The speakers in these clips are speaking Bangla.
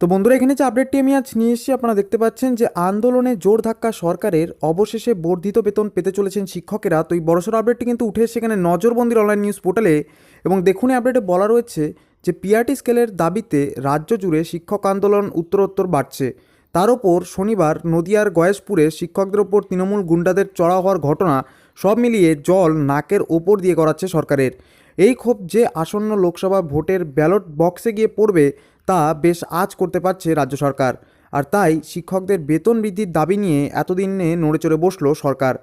তো বন্ধুরা, এখানে যে আপডেটটি আমি আজ নিয়ে এসেছি, আপনারা দেখতে পাচ্ছেন যে আন্দোলনে জোর ধাক্কা সরকারের অবশেষে বর্ধিত বেতন পেতে চলেছেন শিক্ষকেরা। তো এই বড়সড় আপডেটটি কিন্তু উঠে এসেছে এখানে নজরবন্দির অনলাইন নিউজ পোর্টালে এবং দেখুন, এই আপডেটে বলা রয়েছে যে পিআরটি স্কেলের দাবিতে রাজ্য জুড়ে শিক্ষক আন্দোলন উত্তরোত্তর বাড়ছে। তার ওপর শনিবার নদিয়ার গয়েশপুরে শিক্ষকদের ওপর তৃণমূল গুন্ডাদের চড়া হওয়ার ঘটনা সব মিলিয়ে জল নাকের ওপর দিয়ে করাচ্ছে সরকারের। এই ক্ষোভ যে আসন্ন লোকসভা ভোটের ব্যালট বক্সে গিয়ে পড়বে তা বেশ আজ করতে পারছে রাজ্য সরকার। আর তাই শিক্ষকদের বেতন বৃদ্ধির দাবি নিয়ে এতদিনে নড়ে চড়ে বসল সরকার।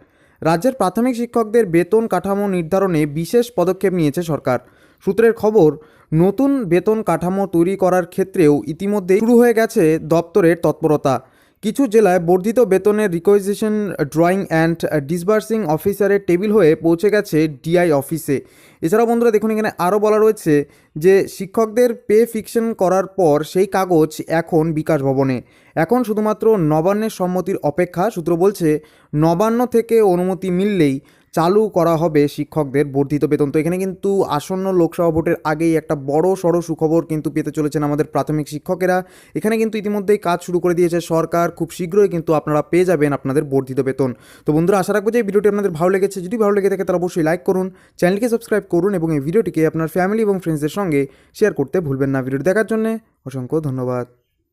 রাজ্যের প্রাথমিক শিক্ষকদের বেতন কাঠামো নির্ধারণে বিশেষ পদক্ষেপ নিয়েছে সরকার। সূত্রের খবর, নতুন বেতন কাঠামো তৈরি করার ক্ষেত্রেও ইতিমধ্যে শুরু হয়ে গেছে দপ্তরের তৎপরতা। কিছু জেলায় বর্ধিত বেতনের রিকোয়েজিশন ড্রয়িং অ্যান্ড ডিসবার্সিং অফিসারের টেবিল হয়ে পৌঁছে গেছে ডিআই অফিসে এছাড়াও বন্ধুরা দেখুন, এখানে আরও বলা রয়েছে যে শিক্ষকদের পে ফিকশন করার পর সেই কাগজ এখন বিকাশ ভবনে। এখন শুধুমাত্র নবান্নের সম্মতির অপেক্ষা, সূত্র বলছে, নবান্ন থেকে অনুমতি মিললেই চালু করা হবে শিক্ষকদের বর্ধিত বেতন। তো এখানে কিন্তু আসন্ন লোকসভা ভোটের আগেই একটা বড় সড়ো সুখবর কিন্তু পেতে চলেছেন আমাদের প্রাথমিক শিক্ষকেরা। এখানে কিন্তু ইতিমধ্যেই কাজ শুরু করে দিয়েছে সরকার। খুব শীঘ্রই কিন্তু আপনারা পেয়ে যাবেন আপনাদের বর্ধিত বেতন। তো বন্ধুরা, আশা রাখব যে এই ভিডিওটি আপনাদের ভালো লেগেছে। যদি ভালো লেগে থাকে তাহলে অবশ্যই লাইক করুন চ্যানেলকে সাবস্ক্রাইব করুন এবং এই ভিডিওটিকে আপনার ফ্যামিলি এবং ফ্রেন্ডসদের সঙ্গে শেয়ার করতে ভুলবেন না। ভিডিওটি দেখার জন্য অসংখ্য ধন্যবাদ।